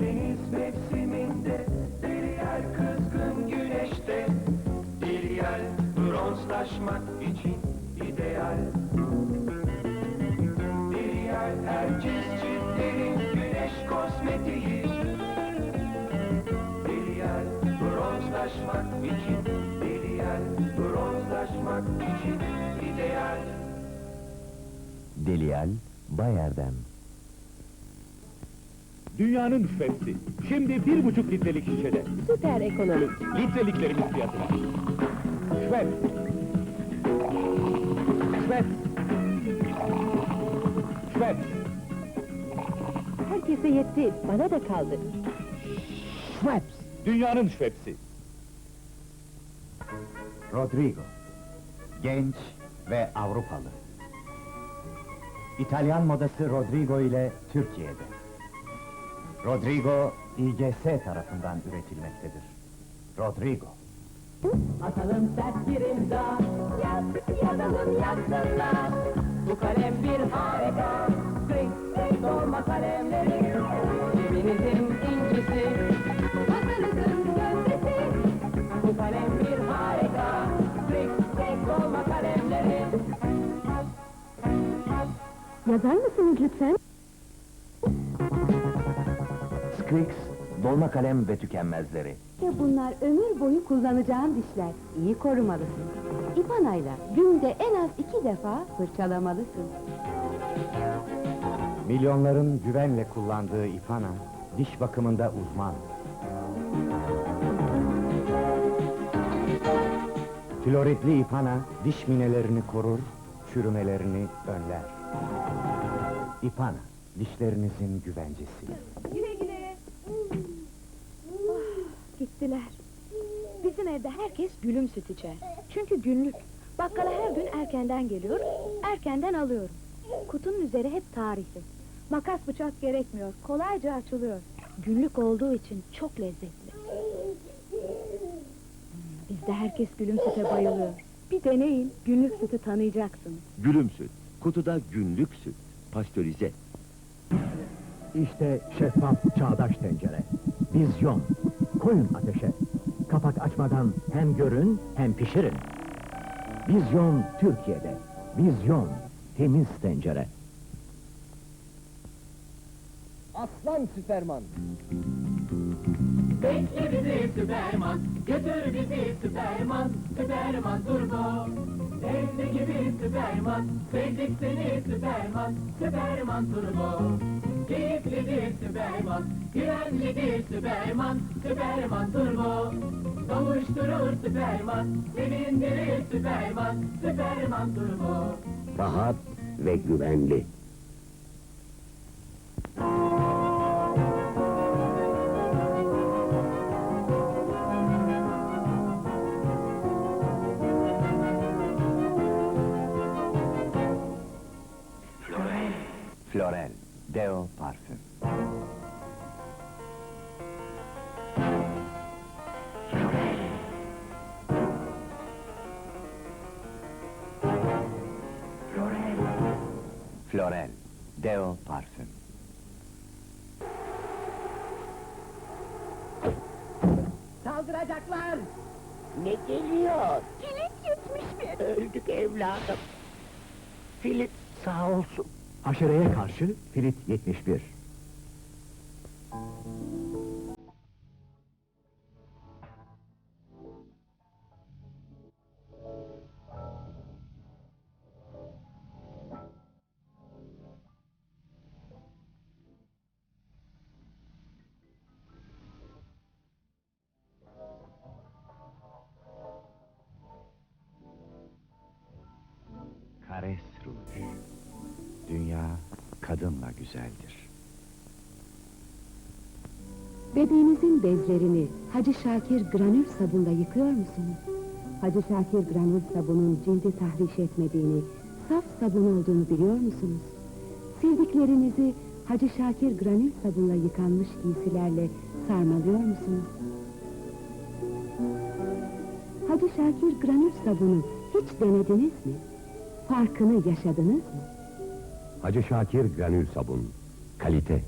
Deniz mevsiminde bir yer kızgın güneşte. Bir yer bronzlaşmak için ideal. Bir yer herkes çiftlerin güneş kozmetiği Bir yer bronzlaşmak için Bir yer bronzlaşmak için ideal. Delial, Bayer'den. Dünyanın Schweppes'i. Şimdi bir buçuk litrelik şişede. Süper ekonomik. Litreliklerimiz fiyatına. Schweppes. Schweppes. Schweppes. Herkese yetti, bana da kaldı. Schweppes. Dünyanın Schweppes'i. Rodrigo. Genç ve Avrupalı. İtalyan modası Rodrigo ile Türkiye'de. Rodrigo, İGS tarafından üretilmektedir. Rodrigo. Atalım sert bir imza. Yaz, yazalım yazsınlar Bu kalem bir harika. Renk, renk olma kalemleri. Cebinizin incisi. Masanızın gözdesi Bu kalem bir harika. Renk, renk olma kalemleri. Yazar mısınız lütfen? Squeaks, dolma kalem ve tükenmezleri. Ya bunlar ömür boyu kullanacağın dişler. İyi korumalısın. İpanayla günde en az iki defa fırçalamalısın. Milyonların güvenle kullandığı İfana, diş bakımında uzman. Floridli İpana, diş minelerini korur, çürümelerini önler. İpana, dişlerinizin güvencesi. Gittiler. Bizim evde herkes gülüm süt içer. Çünkü günlük. Bakkala her gün erkenden geliyor, erkenden alıyorum. Kutunun üzeri hep tarihli. Makas bıçak gerekmiyor, kolayca açılıyor. Günlük olduğu için çok lezzetli. Hmm, Bizde herkes gülüm süte bayılıyor. Bir deneyin, günlük sütü tanıyacaksınız. Gülüm süt. Kutuda günlük süt. Pastörize. İşte şeffaf çağdaş tencere. Vizyon. Koyun ateşe. Kapak açmadan hem görün hem pişirin. Vizyon Türkiye'de. Vizyon. Temiz tencere. Aslan Süperman. Bekle bizi Süperman Götür bizi Süperman Süperman Turbo Evde gibi Süperman Sevdik seni Süperman Süperman Turbo. Keyiflidir Süperman Güvenlidir Süperman Süperman Turbo. Kavuşturur Süperman Sevindirir Süperman Süperman Turbo. Rahat ve güvenli. Florel, Deo Parfüm. Florel, Deo Parfüm. Saldıracaklar Ne geliyor? Kilit 71. Öldük evladım. Filip sağ olsun. Aşıreye karşı Filit 71. Kares Ruj. Dünya kadınla güzeldir. Bebeğinizin bezlerini Hacı Şakir granül sabunla yıkıyor musunuz? Hacı Şakir granül sabunun cildi tahriş etmediğini, saf sabun olduğunu biliyor musunuz? Sevdiklerinizi Hacı Şakir granül sabunla yıkanmış giysilerle sarmalıyor musunuz? Hacı Şakir granül sabunu hiç denediniz mi? Farkını yaşadınız mı? Hacı Şakir Granül Sabun. Kalite,